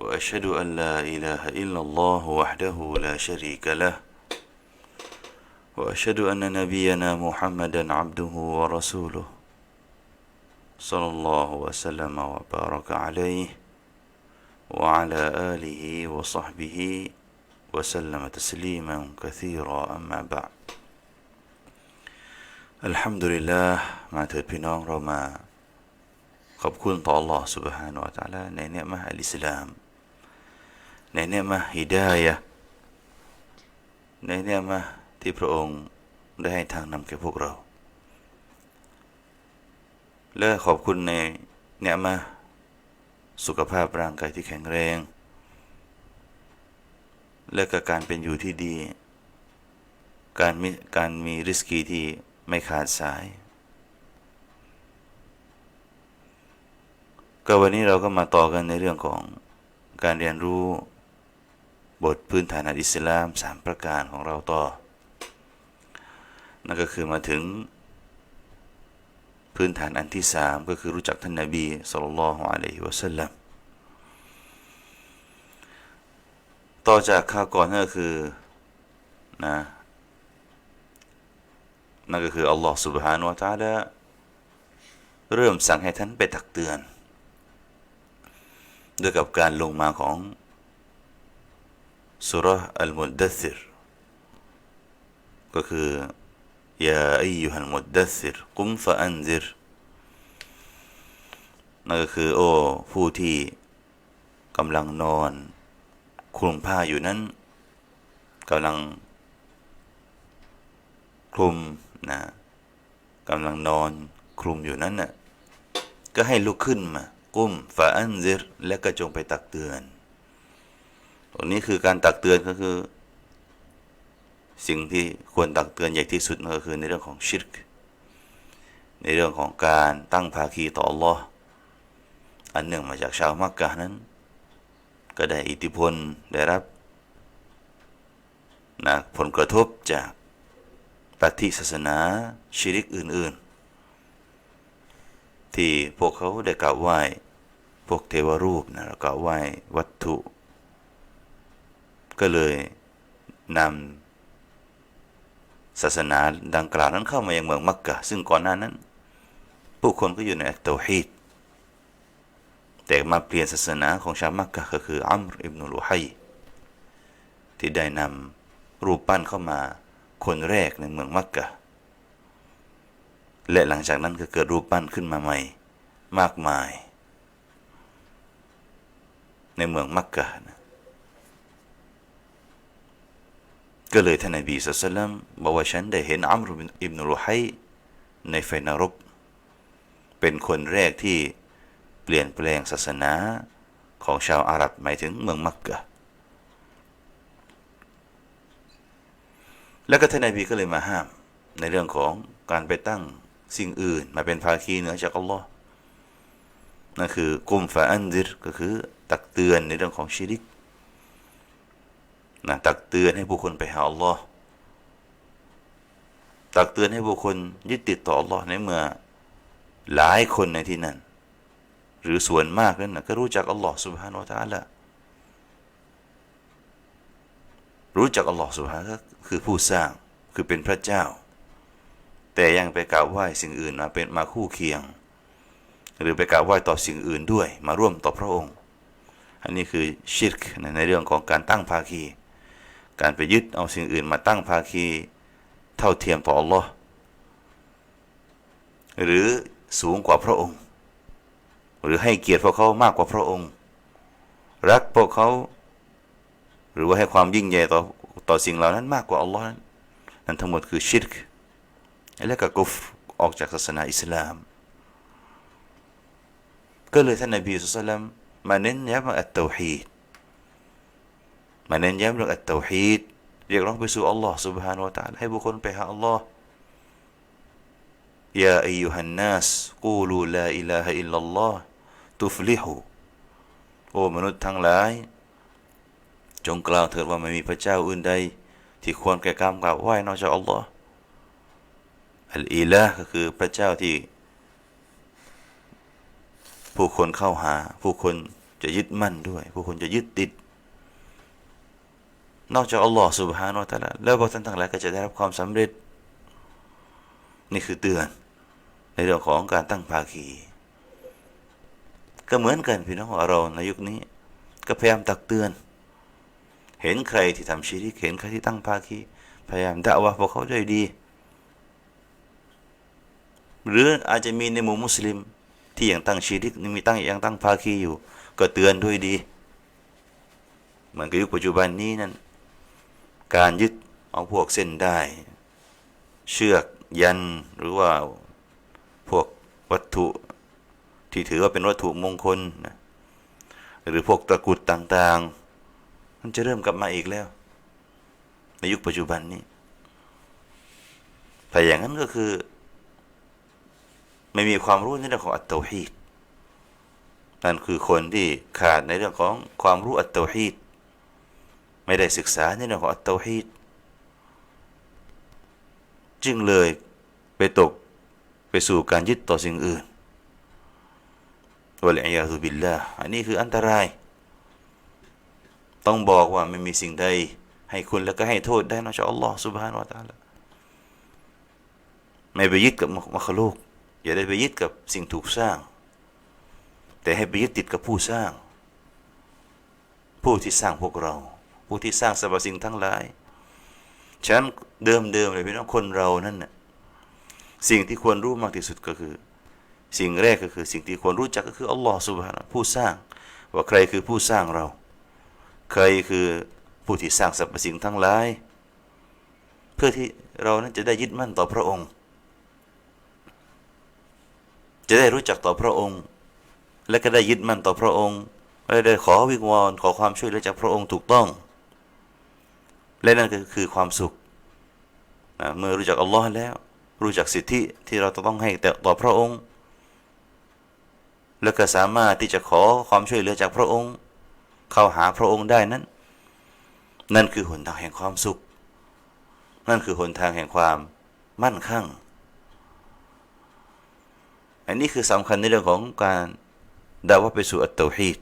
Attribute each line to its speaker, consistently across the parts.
Speaker 1: واشهد ان لا اله الا الله وحده لا شريك له واشهد ان نبينا محمدا عبده ورسوله صلى الله وسلم وبارك عليه وعلى اله وصحبه وسلم تسليما كثيرا اما بعد الحمد لله มาเถิดพี่น้องเรามา ขอบคุณต่อ Allah سبحانه และ تعالى ในเนืมะอัลอิสลาม ในเนืมะฮิดายะในเนืมะที่พระองค์ได้ให้ทางนำแก่พวกเรา และขอบคุณในเนืมะสุขภาพร่างกายที่แข็งแรง และก็การเป็นอยู่ที่ดี การมีการมีริสกีที่ไม่ขาดสาย ก็วันนี้เราก็มาต่อกันในเรื่องของการเรียนรู้ บทพื้นฐานอิสลามสามประการของเราต่อ นั่นก็คือมาถึงพื้นฐานอันที่สามก็คือรู้จักท่านนบีสุลต่านละฮ์อะลัยฮิวะสัลลัมต่อจากข้าวก่อนนั่นก็คือนะนั่นก็คืออัลลอฮ์ سبحانه และ تعالى เริ่มสั่งให้ท่านไปตักเตือนด้วยกับการลงมาของ สุรอัลมุดดัสซิรก็คือยาอัยยุฮัลมุดดัสซิรกุมฟะอันซิรนั่นก็คือ โอ้ ผู้ที่กำลังนอนคลุมผ้าอยู่นั้นกำลังคลุมนะกำลังนอนคลุมอยู่นั้นน่ะก็ให้ลุกขึ้นมา กุ้มฟาอันซิรและก็จงไปตักเตือน ตรงนี้คือการตักเตือนก็คือ สิ่งที่ควรตักเตือนใหญ่ที่สุดก็คือในเรื่องของชิรกในเรื่องของการตั้งภาคีต่อ Allah อันหนึ่งมาจากชาวมักกะนั้น ก็ได้อิทธิพลได้รับนะผลกระทบจากปฏิศาสนาชิริกอื่น ๆ ที่พวกเขาได้กล่าวไหว้พวกเทวรูปนะแล้วกล่าวไหว้วัตถุ ก็เลยนำศาสนาดังกล่าวนั้นเข้ามายังเมืองมักกะซึ่งก่อนหน้านั้น ผู้คนก็อยู่ในอัตโตฮีดแต่มาเปลี่ยนศาสนาของชาวมักกะก็คืออัมรอิบนุลุฮัยที่ได้นำรูปปั้นเข้ามาคนแรกในเมืองมักกะและหลังจากนั้นก็เกิดรูปปั้นขึ้นมาใหม่ มากมาย ในเมืองมักกะนะ ก็เลยท่านนบีสุลต่านบอกว่าฉันได้เห็นอัมรุอิบนุลุฮัยในไฟนรก เป็นคนแรกที่เปลี่ยนแปลงศาสนาของชาวอาหรับหมายถึงเมืองมักกะแล้วก็ท่านนบีก็เลยมาห้ามในเรื่องของการไปตั้งสิ่งอื่น มาเป็นภาคีเหนือจากอัลลอฮ์นั่นคือกุมฟาอันดิรก็คือตักเตือนในเรื่องของชิริก นะตักเตือนให้บุคคลไปหาอัลลอฮ์ตักเตือนให้บุคคลยึดติดต่ออัลลอฮ์ในเมื่อหลายคนในที่นั้น หรือส่วนมากนั้นนะก็รู้จักอัลลอฮ์สุบฮานาอัลลอฮ์รู้จักอัลลอฮ์สุบฮานะคือผู้สร้างคือเป็นพระเจ้า แต่ยังไปกราบไหว้สิ่งอื่นมาเป็นมาคู่เคียง หรือไปกราบไหว้ต่อสิ่งอื่นด้วย มาร่วมต่อพระองค์ อันนี้คือชิรกในเรื่องของการตั้งภาคี การไปยึดเอาสิ่งอื่นมาตั้งภาคีเท่าเทียมต่ออัลลอฮ์หรือสูงกว่าพระองค์ หรือให้เกียรติพวกเขามากกว่าพระองค์ รักพวกเขา หรือว่าให้ความยิ่งใหญ่ต่อต่อสิ่งเหล่านั้นมากกว่าอัลลอฮ์นั้นนั่นทั้งหมดคือชิรกและก็กุฟออกจากศาสนาอิสลาม ก็เลยท่านนบีสุลต่านมาเน้นย้ำอัตตาฮีด มาเน้นย้ำเรื่องอัตเตาฮีดเรียกร้องไปสู่อัลลอฮ์ سبحانه และ تعالى ให้บุคคลไปหาอัลลอฮ์ยาอายุฮันนัสกูลูลาอิลาฮะอิลลัลลอฮ์ตุฟลิฮูโอ้มนุษย์ทั้งหลาย จงกล่าวเถิดว่าไม่มีพระเจ้าอื่นใด ที่ควรแก่การกราบไหว้นอกจากอัลลอฮ์อัลอิลาก็คือพระเจ้าที่ ผู้คนเข้าหา ผู้คนจะยึดมั่นด้วย ผู้คนจะยึดติด นอกจากอัลลอฮ์สุบฮานาอัลลอฮ์แล้วพวกท่านทั้งหลายก็จะได้รับความสำเร็จ นี่คือเตือน ในเรื่องของการตั้งภาคี ก็เหมือนกันพี่น้องเราในยุคนี้ ก็พยายามตักเตือน เห็นใครที่ทำชีริกเห็นใครที่ตั้งภาคีพยายามด่าว่าพวกเขาด้วยดี หรืออาจจะมีในหมู่มุสลิม ที่ยังตั้งชีริกมีตั้งยังตั้งภาคีอยู่ ก็เตือนด้วยดี เหมือนกับยุคปัจจุบันนี้นั่น การยึดเอาพวกเส้นได้ เชือกยันหรือว่าพวกวัตถุที่ถือว่าเป็นวัตถุมงคลนะหรือพวกตะกุดต่างๆ มันจะเริ่มกลับมาอีกแล้ว ในยุคปัจจุบันนี้แต่อย่างนั้นก็คือ ไม่มีความรู้ในเรื่องของอัตโตฮีดนั่นคือคนที่ขาดในเรื่องของความรู้อัตโตฮีด ไม่ได้ศึกษาในเรื่องของอัตโตฮีดจึงเลยไปตกไปสู่การยึดต่อสิ่งอื่นวะลัยยาซุบิลลาอันนี้คืออันตราย ต้องบอกว่าไม่มีสิ่งใด ให้คุณแล้วก็ให้โทษได้นอกจากอัลลอฮ์ سبحانه และ تعالى ไม่ไปยึดกับมัคลูก อย่าได้ไปยึดกับสิ่งถูกสร้าง แต่ให้ไปยึดติดกับผู้สร้าง ผู้ที่สร้างพวกเรา ผู้ที่สร้างสรรพสิ่งทั้งหลายฉะนั้นเดิมเดิมเลยพี่น้องคนเรานั่นน่ะสิ่งที่ควรรู้มากที่สุดก็คือ สิ่งแรกก็คือสิ่งที่ควรรู้จักก็คืออัลลอฮ์สุบฮานะผู้สร้าง ว่าใครคือผู้สร้างเรา ใครคือผู้ที่สร้างสรรพสิ่งทั้งหลาย เพื่อที่เรานั้นจะได้ยึดมั่นต่อพระองค์ จะได้รู้จักต่อพระองค์ และก็ได้ยึดมั่นต่อพระองค์และได้ขอวิงวอนขอความช่วยเหลือจากพระองค์ถูกต้อง และนั่นก็คือความสุขนะเมื่อรู้จักอัลลอฮ์แล้ว รู้จักสิทธิที่เราต้องให้ต่อพระองค์ แล้วก็สามารถที่จะขอความช่วยเหลือจากพระองค์ เข้าหาพระองค์ได้นั้น นั่นคือหนทางแห่งความสุข นั่นคือหนทางแห่งความมั่นคงอันนี้คือสำคัญในเรื่องของการดาว่าไปสู่อัตตฮีด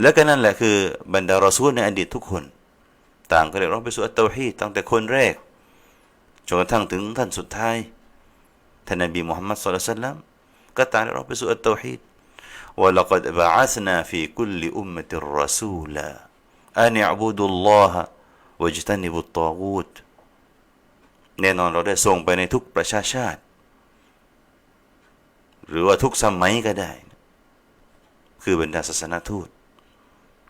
Speaker 1: และก็นั่นแหละคือบรรดารอซูลในอดีตทุกคน ต่างก็เรียกร้องไปสู่อัตตาฮีตั้งแต่คนแรกจนกระทั่งถึงท่านสุดท้ายท่านนบีมุฮัมมัดสุลลัลลัมก็ต่ารียกร้องไปสู่อัตตาฮีว่าเราก็บาอัสนาฟีคุลอุมมติรอซูลาอันอับูดุลลอฮ์วจตันิบุตตาวูดแน่นอนเราได้ส่งไปในทุกประชาชาติ หรือว่าทุกสมัยก็ได้ คือบรรดาศาสนาทูต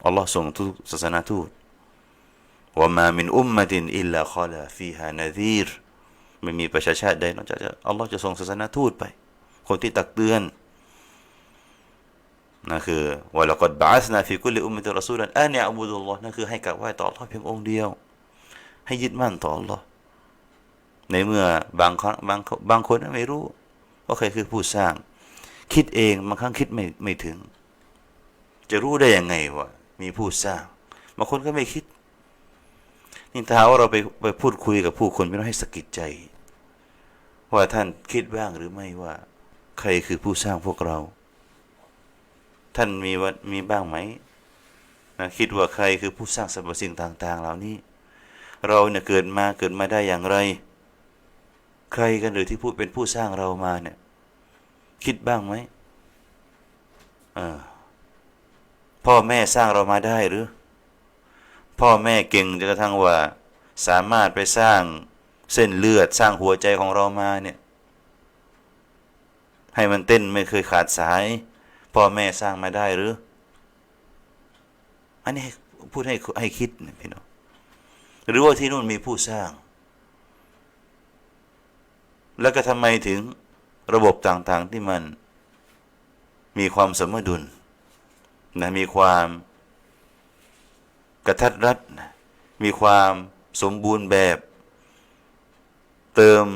Speaker 1: อัลลอฮ์ส่งทุกศาสนาทูตว่ามามินอุมมะตินอิลลาคอลาฟีฮานาซีรไม่มีประชาชาติใดนอกจากอัลลอฮ์จะส่งศาสนาทูตไป คนที่ตักเตือนนั่นคือว่าเรากดบาสนาฟิกุลิอุมมิตรสูลันอันเนียอบูดุลลอฮ์นั่นคือให้กราบไหว้ต่อ Allah เพียงองค์เดียว ให้ยึดมั่นต่อ Allah ในเมื่อบางครั้งบางบางคนไม่รู้ว่าใครคือผู้สร้าง คิดเองบางครั้งคิดไม่ไม่ถึง จะรู้ได้ยังไงว่า มีผู้สร้างบางคนก็ไม่คิด นี่ถ้าว่าเราไปไปพูดคุยกับผู้คนไม่ต้องให้สกิดใจ ว่าท่านคิดบ้างหรือไม่ว่า ใครคือผู้สร้างพวกเรา ท่านมีว่ามีบ้างไหมนะคิดว่าใครคือผู้สร้างสรรพสิ่งต่าง ๆ เหล่านี้ เราเนี่ยเกิดมาเกิดมาได้อย่างไร ใครกันหรือที่พูดเป็นผู้สร้างเรามาเนี่ย คิดบ้างไหมเออ พ่อแม่สร้างเรามาได้หรือ พ่อแม่เก่งจนกระทั่งว่า สามารถไปสร้างเส้นเลือดสร้างหัวใจของเรามาเนี่ย ให้มันเต้นไม่เคยขาดสาย พ่อแม่สร้างมาได้หรือ อันนี้พูดให้ให้คิดนะพี่น้องหรือว่าที่นู่นมีผู้สร้าง แล้วก็ทำไมถึงระบบต่างๆที่มันมีความสมดุล นะมีความกระทัดรัดนะมีความสมบูรณ์แบบ เติม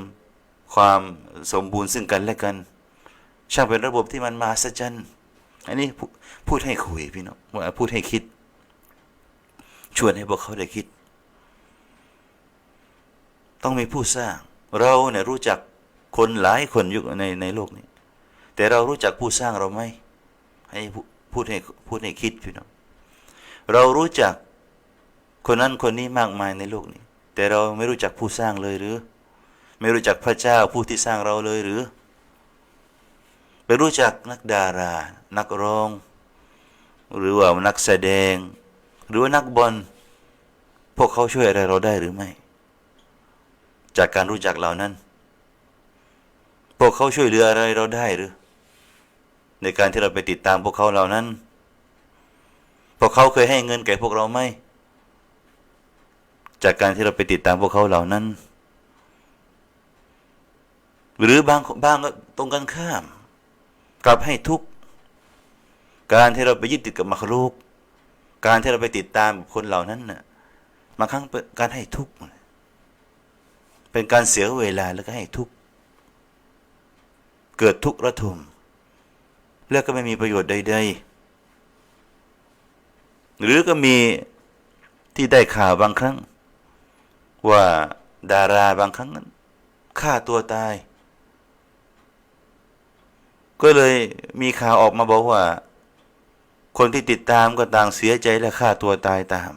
Speaker 1: ความสมบูรณ์ซึ่งกันและกัน ช่างเป็นระบบที่มันมาสัจจันอันนี้พูพูดให้คุยพี่น้องพูดให้คิด ชวนให้พวกเขาได้คิด ต้องมีผู้สร้าง เราเนี่ยรู้จักคนหลายคนอยู่ในในโลกนี้ แต่เรารู้จักผู้สร้างเราไหมให้ พูดให้พูดให้คิดพี่น้องเรารู้จักคนนั้นคนนี้มากมายในโลกนี้ แต่เราไม่รู้จักผู้สร้างเลยหรือ ไม่รู้จักพระเจ้าผู้ที่สร้างเราเลยหรือ ไปรู้จักนักดารา นักร้อง หรือว่านักแสดง หรือว่านักบอลพวกเขาช่วยอะไรเราได้หรือไม่ จากการรู้จักเหล่านั้น พวกเขาช่วยเหลืออะไรเราได้หรือ ในการที่เราไปติดตามพวกเขาเหล่านั้น พวกเขาเคยให้เงินแก่พวกเราไหม จากการที่เราไปติดตามพวกเขาเหล่านั้น หรือบางบางก็ตรงกันข้าม กลับให้ทุก การที่เราไปยึดติดกับมรรคลูก การที่เราไปติดตามคนเหล่านั้นน่ะบางครั้งเป็นการให้ทุกข์เป็นการเสียเวลาแล้วก็ให้ทุกข์เกิดทุกข์ระทม แล้วก็ไม่มีประโยชน์ใด ๆ หรือก็มีที่ได้ข่าวบางครั้ง ว่าดาราบางครั้งนั้นฆ่าตัวตาย ก็เลยมีข่าวออกมาบอกว่า คนที่ติดตามก็ต่างเสียใจและฆ่าตัวตายตาม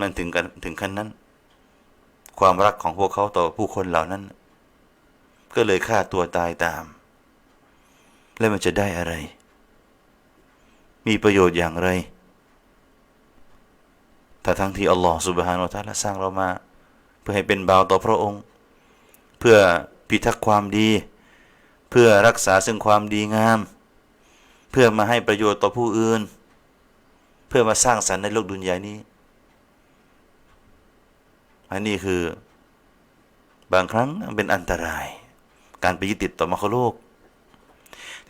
Speaker 1: มันถึงกันถึงขั้นนั้น ความรักของพวกเขาต่อผู้คนเหล่านั้น ก็เลยฆ่าตัวตายตาม แล้วมันจะได้อะไร มีประโยชน์อย่างไรถ้าทั้งที่อัลลอฮฺสุบฮานาอัลลอฮฺสร้างเรามา เพื่อให้เป็นบ่าวต่อพระองค์ เพื่อพิทักษ์ความดี เพื่อรักษาซึ่งความดีงาม เพื่อมาให้ประโยชน์ต่อผู้อื่น เพื่อมาสร้างสรรค์ในโลกดุนยานี้ อันนี้คือบางครั้งเป็นอันตราย การไปยึดติดต่อมรรคโลก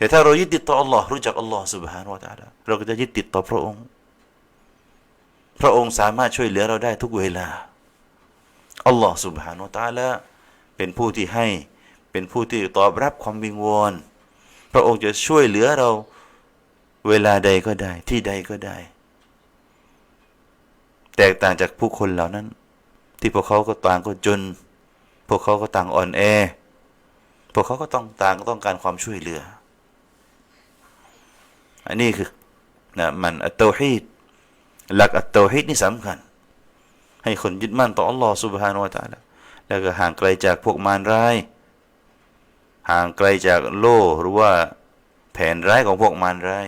Speaker 1: แต่ถ้าเรายึดติดต่ออัลลอฮ์รู้จักอัลลอฮ์ سبحانه และ تعالى เราก็จะยึดติดต่อพระองค์ พระองค์สามารถช่วยเหลือเราได้ทุกเวลา อัลลอฮ์ سبحانه และ تعالى เป็นผู้ที่ให้ เป็นผู้ที่ตอบรับความวิงวอน พระองค์จะช่วยเหลือเราเวลาใดก็ได้ ที่ใดก็ได้ แตกต่างจากผู้คนเหล่านั้น ที่พวกเขาก็ต่างก็จน พวกเขาก็ต่างอ่อนแอ พวกเขาก็ต้องต่างต้องการความช่วยเหลือ อันนี้คือนะมันอัตโตฮีดหลักอัตโตฮีดนี่สำคัญ ให้คนยึดมั่นต่ออัลลอฮ์ سبحانه และ تعالى แล้วก็ห่างไกลจากพวกมารร้าย ห่างไกลจากโล่หรือว่าแผนร้ายของพวกมารร้าย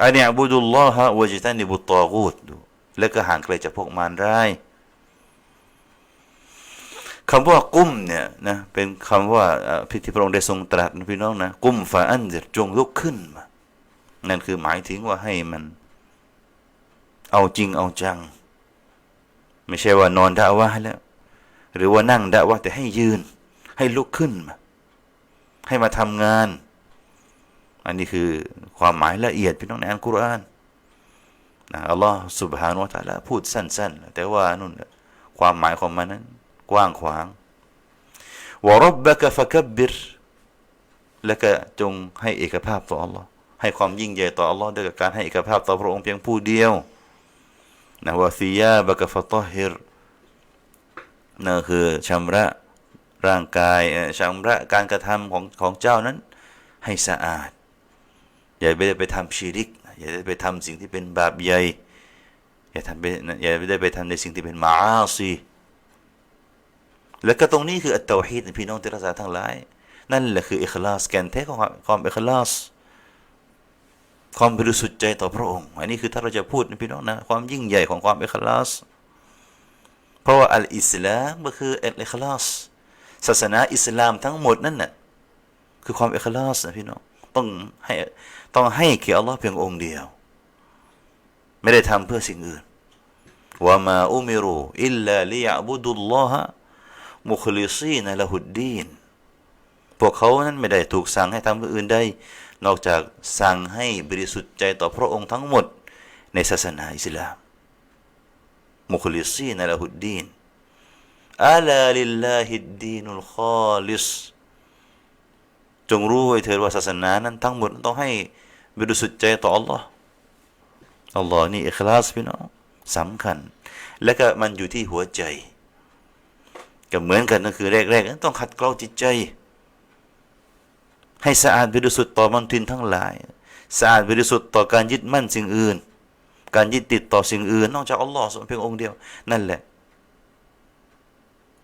Speaker 1: อันนี้อับุดุลลอฮะวะจิตันิบุตตอกูดดูแล้วก็ห่างไกลจากพวกมารร้าย คำว่ากุ้มเนี่ยนะเป็นคำว่าพิธีพระองค์ได้ทรงตรัสพี่น้องนะกุ้มฝ่าอันเดจงลุกขึ้นมานั่นคือหมายถึงว่าให้มัน เอาจริงเอาจัง ไม่ใช่ว่านอนด่าว่าแล้ว หรือว่านั่งด่าว่าแต่ให้ยืน ให้ลุกขึ้นมา ให้มาทำงาน อันนี้คือความหมายละเอียดพี่น้องในอัลกุรอานนะอัลลอฮ์สุบฮานวะตะลาพูดสั้น ๆ แต่ว่านู่นความหมายของมันนั้น กว้างขวางวรบบะกะฟะกับบรและก็จงให้เอกภาพต่ออัลลอฮ์ให้ความยิ่งใหญ่ต่ออัลลอฮ์ด้วยการให้เอกภาพต่อพระองค์เพียงผู้เดียวนะวะซียาบะกะฟะตอฮิรนั่นคือชำระร่างกายชำระการกระทำของของเจ้านั้น ให้สะอาด อย่าไปได้ไปทำชีริก อย่าได้ไปทำสิ่งที่เป็นบาปใหญ่ อย่าทำไปอย่าได้ไปทำในสิ่งที่เป็นมาอาซี แล้วก็ตรงนี้คืออัตตฮีดพี่น้องที่รักษาทั้งหลาย นั่นแหละคืออิคลาสแกนแท้ของความอิคลาสความบริสุทธิ์ใจต่อพระองค์ อันนี้คือถ้าเราจะพูดนพี่น้องนะความยิ่งใหญ่ของความอิคลาส เพราะว่าอัลอิสลามก็คืออัลอิคลาส ศาสนาอิสลามทั้งหมดนั่นน่ะคือความอิคลาสนะพี่น้องต้องให้ต้องให้แก่อัลลอฮ์เพียงองค์เดียว ไม่ได้ทำเพื่อสิ่งอื่นว่ามาอุมิรูอิลลาลิยะบุดุลลอฮะ มุคลิซีนละหุดดีนพวกเขานั้นไม่ได้ถูกสั่งให้ทำเพื่ออื่นใดนอกจากสั่งให้บริสุทธิ์ใจต่อพระองค์ทั้งหมด ในศาสนาอิสลามมุคลิซีนละหุดดีนอาลาลิลลาฮิดดีนุลคอลิสจงรู้ไว้เถิดว่าศาสนานั้นทั้งหมดต้องให้บริสุทธิ์ใจต่อ Allah อัลลอฮ์นี่อิคลาสพี่น้องสำคัญ และก็มันอยู่ที่หัวใจ ก็เหมือนกันก็คือแรกๆต้องขัดเกลาจิตใจ ให้สะอาดบริสุทธิ์ต่อมันทินทั้งหลาย สะอาดบริสุทธิ์ต่อการยึดมั่นสิ่งอื่น การยึดติดต่อสิ่งอื่น นอกจากอัลลอฮ์เพียงองค์เดียวนั่นแหละ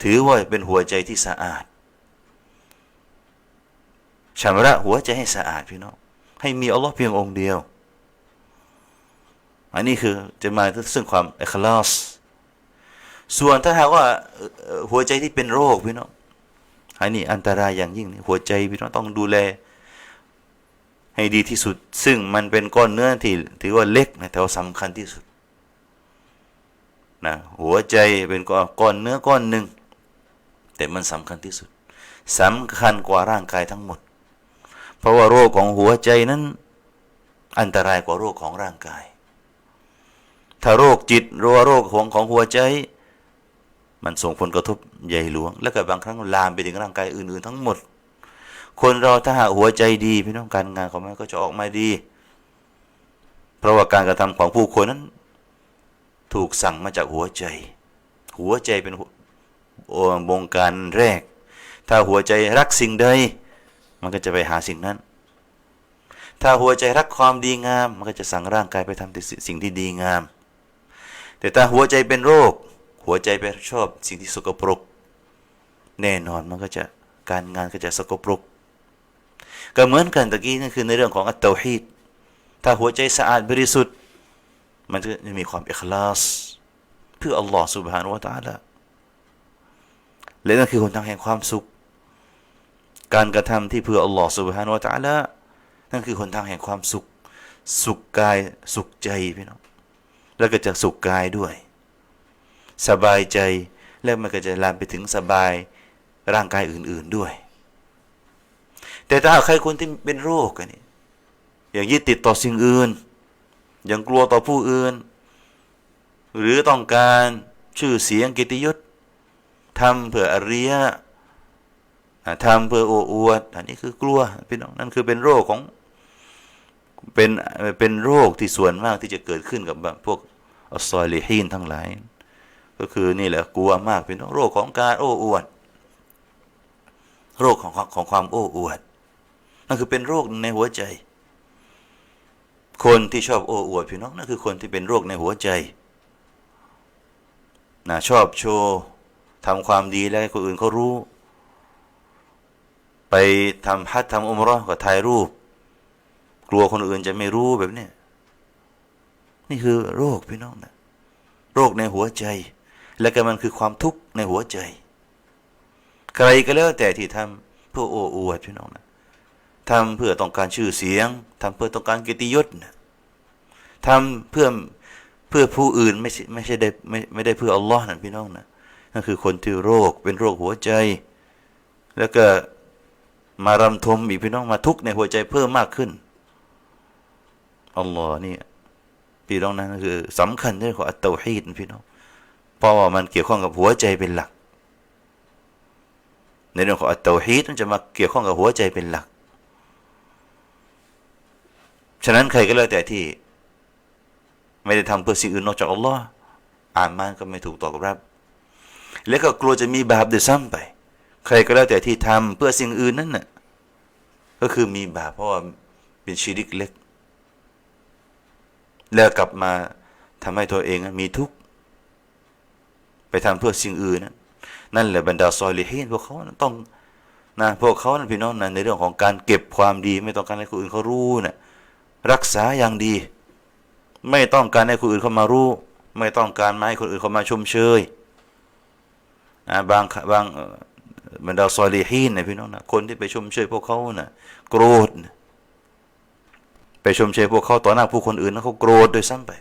Speaker 1: ถือว่าเป็นหัวใจที่สะอาดชำระหัวใจให้สะอาดพี่น้องให้มีอัลลอฮ์เพียงองค์เดียว อันนี้คือจะมาซึ่งความเอกลาส ส่วนถ้าหากว่าหัวใจที่เป็นโรคพี่น้องอันนี้อันตรายอย่างยิ่งหัวใจพี่น้องต้องดูแล ให้ดีที่สุด ซึ่งมันเป็นก้อนเนื้อที่ถือว่าเล็กนะแต่ว่าสำคัญที่สุดนะหัวใจเป็นก้อนเนื้อก้อนหนึ่งแต่มันสำคัญที่สุดสำคัญกว่าร่างกายทั้งหมด เพราะว่าโรคของหัวใจนั้น อันตรายกว่าโรคของร่างกาย ถ้าโรคจิตหรือว่าโรคของของหัวใจ มันส่งผลกระทบใหญ่หลวง และก็บางครั้งลามไปถึงร่างกายอื่น ๆ ทั้งหมด คนเราถ้าหาหัวใจดีพี่น้องการงานของมันก็จะออกมาดี เพราะว่าการกระทำของผู้คนนั้น ถูกสั่งมาจากหัวใจ หัวใจเป็นบงการแรก ถ้าหัวใจรักสิ่งใด มันก็จะไปหาสิ่งนั้น ถ้าหัวใจรักความดีงาม มันก็จะสั่งร่างกายไปทำสิ่งที่ดีงาม แต่ถ้าหัวใจเป็นโรค หัวใจไปชอบสิ่งที่สกปรก แน่นอนมันก็จะการงานก็จะสกปรกก็เหมือนกันตะกี้นั่นคือในเรื่องของอัตตาฮีตถ้าหัวใจสะอาดบริสุทธิ์ มันก็จะมีความเอกคลาส เพื่ออัลลอฮ์สุบฮานุวะตาละและนั่นคือหนทางแห่งความสุข การกระทำที่เพื่ออัลลอฮ์สุบฮานุวะตาละนั่นคือหนทางแห่งความสุข สุขกายสุขใจพี่น้องแล้วก็จะสุขกายด้วย สบายใจ แล้วมันก็จะลามไปถึงสบายร่างกายอื่น ๆด้วย แต่ถ้าใครคนที่เป็นโรคนี่อย่างยึดติดต่อสิ่งอื่น อย่างกลัวต่อผู้อื่น หรือต้องการชื่อเสียงกิติยศทำเพื่ออริยะทำเพื่อโอ้อวด อันนี้คือกลัวพี่น้องนั่นคือเป็นโรคของเป็นเป็นโรคที่ส่วนมากที่จะเกิดขึ้นกับพวกอัสซอลิฮีนทั้งหลาย ก็คือนี่แหละกลัวมากพี่น้องโรคของการโอ้อวด โรคของของความโอ้อวดนั่นคือเป็นโรคในหัวใจ คนที่ชอบโอ้อวดพี่น้องนั่นคือคนที่เป็นโรคในหัวใจนะชอบโชว์ทำความดีแล้วให้คนอื่นเขารู้ ไปทำฮัททำอมรอก็ถ่ายรูป กลัวคนอื่นจะไม่รู้แบบนี้นี่คือโรคพี่น้องนะโรคในหัวใจ และก็มันคือความทุกข์ในหัวใจ ใครก็แล้วแต่ที่ทำเพื่อโอ้อวดพี่น้องนะทำเพื่อต้องการชื่อเสียงทำเพื่อต้องการเกียรติยศนะทำเพื่อเพื่อผู้อื่นไม่ใช่ไม่ใช่ได้ไม่ไม่ได้เพื่ออัลลอฮ์นั่นพี่น้องนะนั่นคือคนที่โรคเป็นโรคหัวใจ แล้วก็มารำทมอีกพี่น้องมาทุกข์ในหัวใจเพิ่มมากขึ้นอัลลอฮ์นี่พี่น้องนั่นคือสำคัญเรื่องของอัตตาฮีดพี่น้อง เพราะว่ามันเกี่ยวข้องกับหัวใจเป็นหลัก ในเรื่องของอัตตาฮีดมันจะมาเกี่ยวข้องกับหัวใจเป็นหลัก ฉะนั้นใครก็แล้วแต่ที่ ไม่ได้ทำเพื่อสิ่งอื่นนอกจากอัลลอฮ์อ่านมันก็ไม่ถูกตอบรับ แล้วก็กลัวจะมีบาปเดือดซ้ำไป ใครก็แล้วแต่ที่ทำเพื่อสิ่งอื่นนั่นน่ะก็คือมีบาปเพราะว่าเป็นชีริกเล็ก แล้วกลับมาทำให้ตัวเองมีทุกข์ ไปทำเพื่อสิ่งอื่นนั้นนั่นแหละบรรดาซอยลิฮีนพวกเขาต้องนะพวกเขานะพี่น้องนะในเรื่องของการเก็บความดี ไม่ต้องการให้คนอื่นเขารู้นะรักษาอย่างดี ไม่ต้องการให้คนอื่นเขามารู้ ไม่ต้องการมาให้คนอื่นเขามาชมเชยนะบางบางบรรดาซอลีฮีนนะพี่น้องนะคนที่ไปชมเชยพวกเขานะ่ะโกรธนะไปชมเชยพวกเขาต่อหน้าผู้คนอื่นนะเขาโกรธโดยซ้ำไป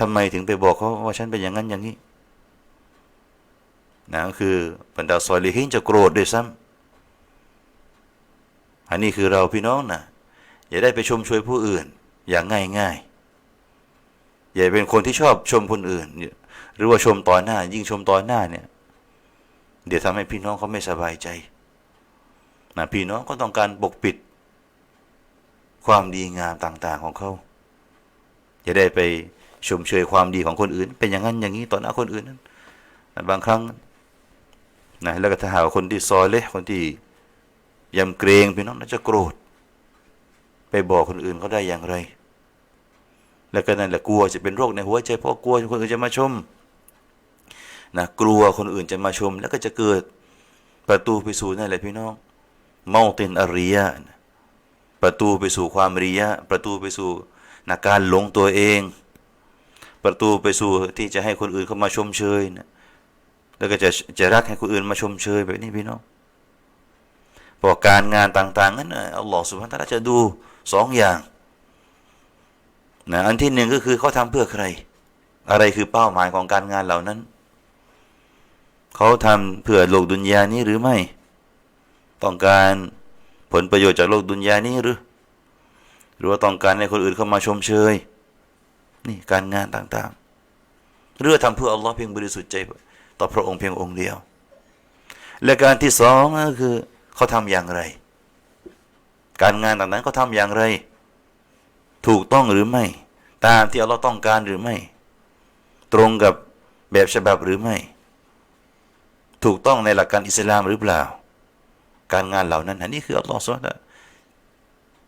Speaker 1: ทำไมถึงไปบอกเขาว่าฉันเป็นอย่างนั้นอย่างนี้นะคือบรรดาซอลีฮีนจะโกรธโดยซ้ำอันนี้คือเราพี่น้องนะอย่าได้ไปชมช่วยผู้อื่น อย่างง่ายง่ายๆอย่าเป็นคนที่ชอบชมคนอื่น หรือว่าชมต่อหน้า ยิ่งชมต่อหน้าเนี่ย เดี๋ยวทำให้พี่น้องเขาไม่สบายใจนะพี่น้องก็ต้องการปกปิด ความดีงามต่าง ๆของเขาอย่าได้ไป ชมเชยความดีของคนอื่น เป็นอย่างนั้นอย่างนี้ต่อหน้าคนอื่นนั้นบางครั้งนะแล้วก็ถ้าหาคนที่ซอยเละคนที่ยำเกรงพี่น้องน่าจะโกรธ ไปบอกคนอื่นเขาได้อย่างไร แล้วก็นั่นแหละกลัวจะเป็นโรคในหัวใจเพราะกลัวคนอื่นจะมาชมนะกลัวคนอื่นจะมาชม แล้วก็จะเกิดประตูไปสู่นั่นแหละพี่น้องเมาตินอริยะประตูไปสู่ความริยะ ประตูไปสู่นะการหลงตัวเอง ประตูไปสู่ที่จะให้คนอื่นเข้ามาชมเชยนะแล้วก็จะจะรักให้คนอื่นมาชมเชยแบบนี้พี่น้องเพราะการงานต่าง ๆ นั้นอัลลอฮฺสุบฮานตะลาจะดูสองอย่างนะอันที่หนึ่งก็คือเขาทำเพื่อใคร อะไรคือเป้าหมายของการงานเหล่านั้น เขาทำเพื่อโลกดุนยานี้หรือไม่ ต้องการผลประโยชน์จากโลกดุนยานี้หรือ หรือว่าต้องการให้คนอื่นเข้ามาชมเชย นี่การงานต่างๆ เรือทำเพื่ออัลลอฮ์เพียงบริสุทธิ์ใจต่อพระองค์เพียงองค์เดียว และการที่สองก็คือเขาทำอย่างไร การงานต่างๆเขาทำอย่างไร ถูกต้องหรือไม่ ตามที่อัลลอฮ์ต้องการหรือไม่ ตรงกับแบบฉบับหรือไม่ ถูกต้องในหลักการอิสลามหรือเปล่า การงานเหล่านั้นอันนี้คืออัลลอฮ์สุลตา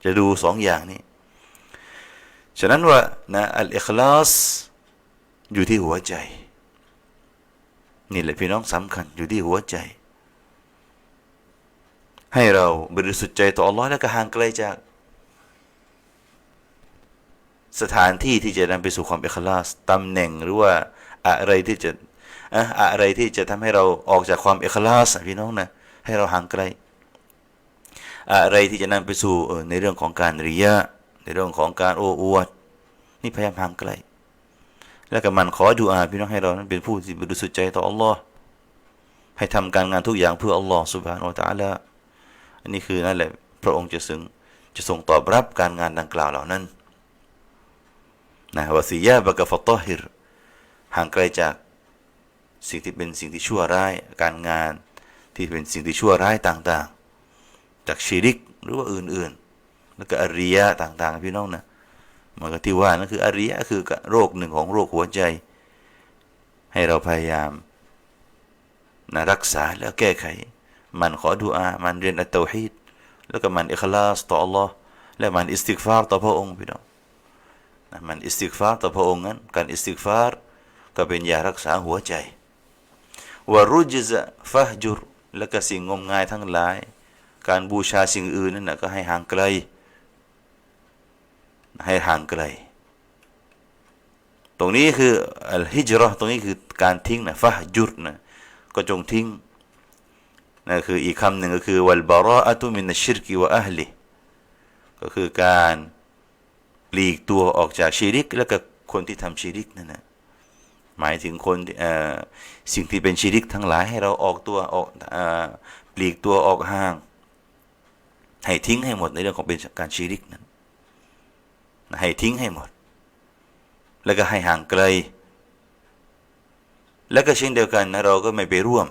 Speaker 1: จะดูสองอย่างนี้ ฉะนั้นว่านะอัลอิคลาสอยู่ที่หัวใจ นี่แหละพี่น้องสำคัญอยู่ที่หัวใจ ให้เราบริสุทธิ์ใจต่ออัลลอฮ์และก็ห่างไกลจาก สถานที่ที่จะนำไปสู่ความอิคลาสตำแหน่งหรือว่าอะไรที่จะอะอะไรที่จะทำให้เราออกจากความอิคลาสพี่น้องนะให้เราห่างไกล อะไรที่จะนำไปสู่ในเรื่องของการริยะ ในเรื่องของการโอ้อวด นี่พยายามห่างไกล แล้วก็มันขอดูอาพี่น้องให้เรานั้นเป็นผู้ที่บริสุทธิ์ใจต่ออัลลอฮ์ให้ทำการงานทุกอย่างเพื่ออัลลอฮ์สุบฮานอัลตะละอันนี้คือนั่นแหละพระองค์จะสึงจะทรงตอบรับการงานดังกล่าวเหล่านั้นนะวะซียาบะกะฟัตตอฮิรห่างไกลจากสิ่งที่เป็นสิ่งที่ชั่วร้ายการงานที่เป็นสิ่งที่ชั่วร้ายต่างๆ จากชีริกหรือว่าอื่นๆ แล้วก็อริยะต่าง ๆ พี่น้องนะมันก็ที่ว่านั่นคืออริยะคือโรคหนึ่งของโรคหัวใจ ให้เราพยายามนะรักษาแล้วแก้ไข มันขอดุอา มันเรียนอัตตฮีดแล้วก็มันอิคลาสต่อ Allah และมันอิสติกฟาร์ต่อพระองค์พี่น้องนะมันอิสติกฟาร์ต่อพระองค์นั้น การอิสติกฟาร์ก็เป็นยารักษาหัวใจวารุจซะฟะจุรและก็สิ่งงมงายทั้งหลาย การบูชาสิ่งอื่นนั่นนะก็ให้ห่างไกล ให้ห่างไกล ตรงนี้คืออัลฮิจรอตรงนี้คือการทิ้งนะฟะจุรนะก็จงทิ้งนั่นคืออีกคำหนึ่งก็คือวัลบาระอะตุมินชิรกิวะอัลลิก็คือการปลีกตัวออกจากชีริก แล้วก็คนที่ทำชีริกนั่นนะหมายถึงคนสิ่งที่เป็นชีริกทั้งหลายให้เราออกตัวออกปลีกตัวออกห่าง ให้ทิ้งให้หมดในเรื่องของเป็นการชีริกนั้น ให้ทิ้งให้หมด แล้วก็ให้ห่างไกล แล้วก็เช่นเดียวกันนะเราก็ไม่ไปร่วม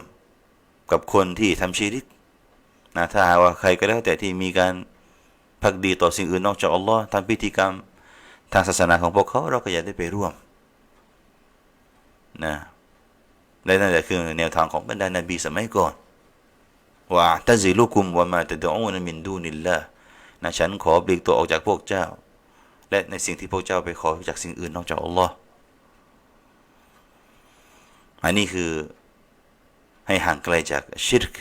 Speaker 1: กับคนที่ทำชีริกนะถ้าว่าใครก็แล้วแต่ที่มีการพักดีต่อสิ่งอื่นนอกจากอัลลอฮ์ทำพิธีกรรมทางศาสนาของพวกเขาเราก็อย่าได้ไปร่วมนะและนั่นแหละคือแนวทางของบรรดานบีสมัยก่อนว่าตะซิลุคุมว่ามาตะดอูนมินดูนิลละนะฉันขอปลีกตัวออกจากพวกเจ้า และในสิ่งที่พวกเจ้าไปขอจากสิ่งอื่นนอกจากอัลลอฮ์อันนี้คือให้ห่างไกลจากชิรก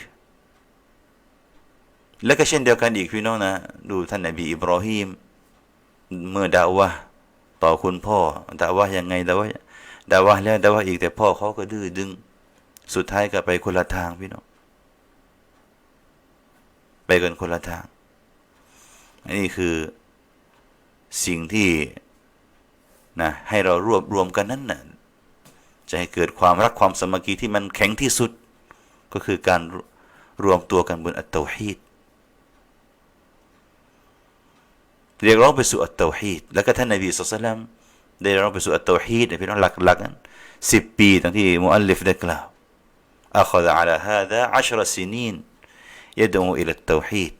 Speaker 1: และก็เช่นเดียวกันอีกพี่น้องนะ ดูท่านนบีอิบรอฮีมเมื่อดาวะต่อคุณพ่อดาวะยังไงดาวะดาวะแล้วดาวะอีกแต่พ่อเขาก็ดื้อดึง สุดท้ายก็ไปคนละทางพี่น้องไปกันคนละทางอันนี้คือ สิ่งที่นะให้เรารวบรวมกันนั้นนะจะให้เกิดความรักความสมัคคีที่มันแข็งที่สุด ก็คือการรวมตัวกันบนอัตโตฮีด เรียกร้องไปสู่อัตเตาฮีดแล้วก็ท่านนบีสุลต่านได้เรียกร้องไปสู่อัตเตาฮีดพี่น้องหลักๆนั้นสิบปีตั้งที่มุอัลลิฟได้กล่าว أخذ على هذا عشر سنين يدعو إلى التوحيد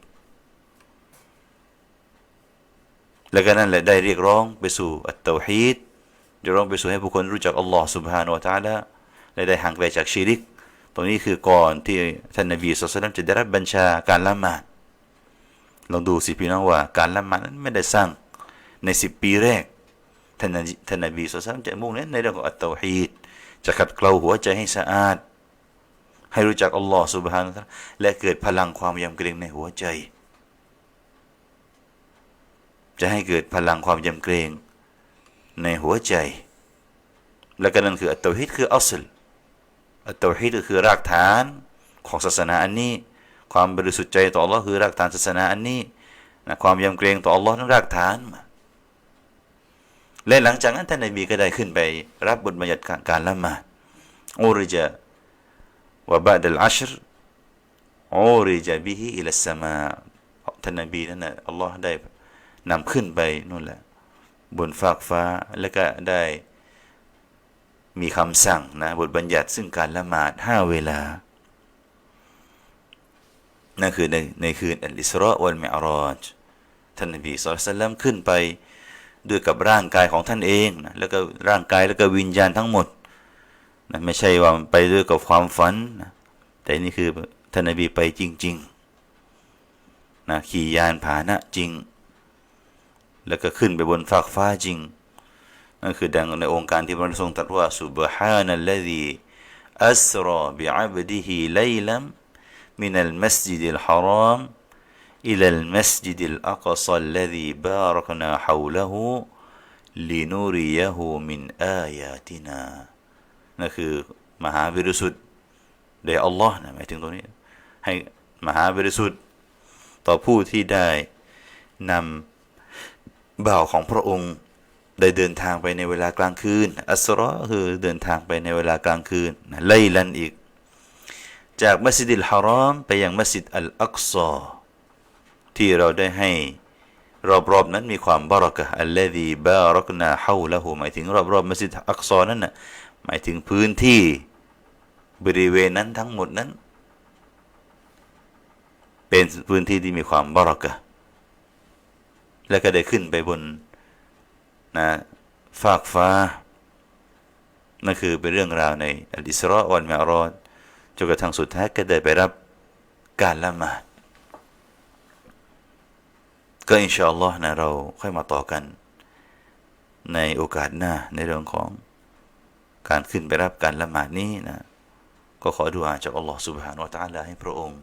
Speaker 1: แล้วก็นั่นแหละได้เรียกร้องไปสู่อัตตฮีดเรียกร้องไปสู่ให้ผู้คนรู้จักอัลลอฮ์สุบฮานาอัลลอฮะและได้ห่างไกลจากชีริก ตรงนี้คือก่อนที่ท่านนบีสุลต่านจะได้รับบัญชาการละหมาดลองดูสิพี่น้องว่าการละหมาดนั้นไม่ได้สร้างในสิบปีแรกท่านท่านนบีสุลต่านจะมุ่งเน้นในเรื่องของอัตตฮีดจะขัดเกลาหัวใจให้สะอาด ให้รู้จักอัลลอฮ์สุบฮานาอัลลอฮ์และเกิดพลังความยำเกรงในหัวใจ จะให้เกิดพลังความยำเกรงในหัวใจ และก็นั่นคืออัตเตฮีดคืออัลลอัตเตฮีดก็คือรากฐานของศาสนาอันนี้ ความบริสุทธิ์ใจต่อ Allah คือรากฐานศาสนาอันนี้นะความยำเกรงต่อ Allah นั้นรากฐาน และหลังจากนั้นท่านนบีก็ได้ขึ้นไป รับบทบัญญัติการละหมาดอูริจาวะบะดัลอัชรอูริจาบิฮิอิลัสสมาท่านนบีนั้นนะอัลลอฮ์ได้ นำขึ้นไปนู่นแหละ บนฟากฟ้าแล้วก็ได้มีคำสั่งนะบทบัญญัติซึ่งการละหมาดห้าเวลา นั่นคือในในคืนอัลอิสราวัลมิอรอจท่านนบีสุลต่านขึ้นไปด้วยกับร่างกายของท่านเองนะแล้วก็ร่างกายแล้วก็วิญญาณทั้งหมดนะไม่ใช่ว่าไปด้วยกับความฝันนะแต่นี่คือท่านนบีไปจริงๆนะขี่ยานพาหนะจริง แล้วก็ขึ้นไปบนฟากฟ้าจริงนั่นคือดังในองค์การที่พระองค์ทรงตรัสว่า سبحان الذي أسرى بعبده ليلا من المسجد الحرام إلى المسجد الأقصى الذي باركنا حوله لنريه من آياتنا นั่นคือมหาบริสุทธิ์แด่อัลลอฮ์นะหมายถึงตรงนี้ ให้มหาบริสุทธิ์ ต่อผู้ที่ได้นำ บ่าวของพระองค์ได้เดินทางไปในเวลากลางคืน อัสรอคือเดินทางไปในเวลากลางคืนไล่ลันอีก จากมัสยิดฮารอมไปยังมัสยิดอัลอักซอที่เราได้ให้รอบๆนั้นมีความบารักะอัลลฮีบารักนาฮาวละหูหมายถึงรอบๆมัสยิดอักซอนั้นนะหมายถึงพื้นที่บริเวณนั้นทั้งหมดนั้น เป็นพื้นที่ที่มีความบารักะ และก็ได้ขึ้นไปบนนะฟากฟ้า นั่นคือเป็นเรื่องราวในอัลอิสราอัลมิอรอดจนกระทั่งสุดท้ายก็ได้ไปรับการละหมาดก็อินชาอัลลอฮ์นะเราค่อยมาต่อกัน ในโอกาสหน้าในเรื่องของการขึ้นไปรับการละหมาดนี้นะก็ขอดูอาจากอัลลอฮ์ سبحانه และ تعالى ให้พระองค์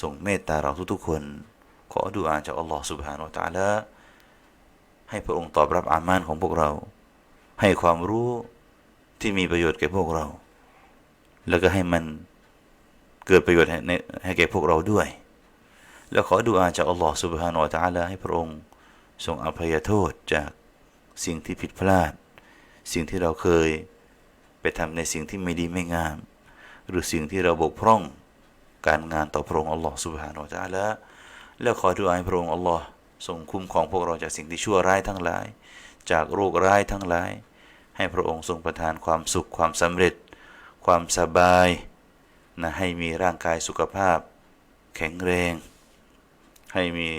Speaker 1: ทรงเมตตาเราทุกๆคน ขอดูอาจากอัลลอฮ์ سبحانه และ تعالى ให้พระองค์ตอบรับอามานของพวกเรา ให้ความรู้ที่มีประโยชน์แก่พวกเรา แล้วก็ให้มันเกิดประโยชน์ให้ให้แก่พวกเราด้วย แล้วขอดูอาจากอัลลอฮ์ سبحانه และ تعالى ให้พระองค์ทรงอภัยโทษจากสิ่งที่ผิดพลาด สิ่งที่เราเคยไปทำในสิ่งที่ไม่ดีไม่งาม หรือสิ่งที่เราบกพร่องการงานต่อพระองค์อัลลอฮ์ سبحانه และ تعالى แล้วขอดูอาให้พระองค์อัลลอฮ์ทรงคุ้มครองพวกเราจากสิ่งที่ชั่วร้ายทั้งหลาย จากโรคร้ายทั้งหลาย ให้พระองค์ทรงประทานความสุขความสำเร็จ ความสบายนะให้มีร่างกายสุขภาพ แข็งแรง ให้มี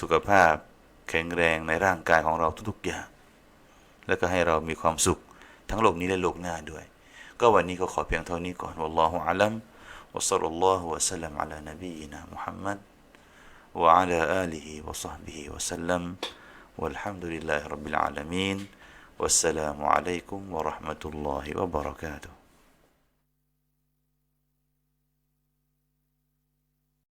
Speaker 1: สุขภาพ แข็งแรงในร่างกายของเราทุกๆอย่าง แล้วก็ให้เรามีความสุขทั้งโลกนี้และโลกหน้าด้วย ก็วันนี้ก็ขอเพียงเท่านี้ก่อนวัลลอฮุอะลัมวะซัลลัลลอฮุวะสัลลัมอะลานบีนะมุฮัมมัด وعلى آله وصحبه وسلم والحمد لله رب العالمين والسلام عليكم ورحمة الله وبركاته.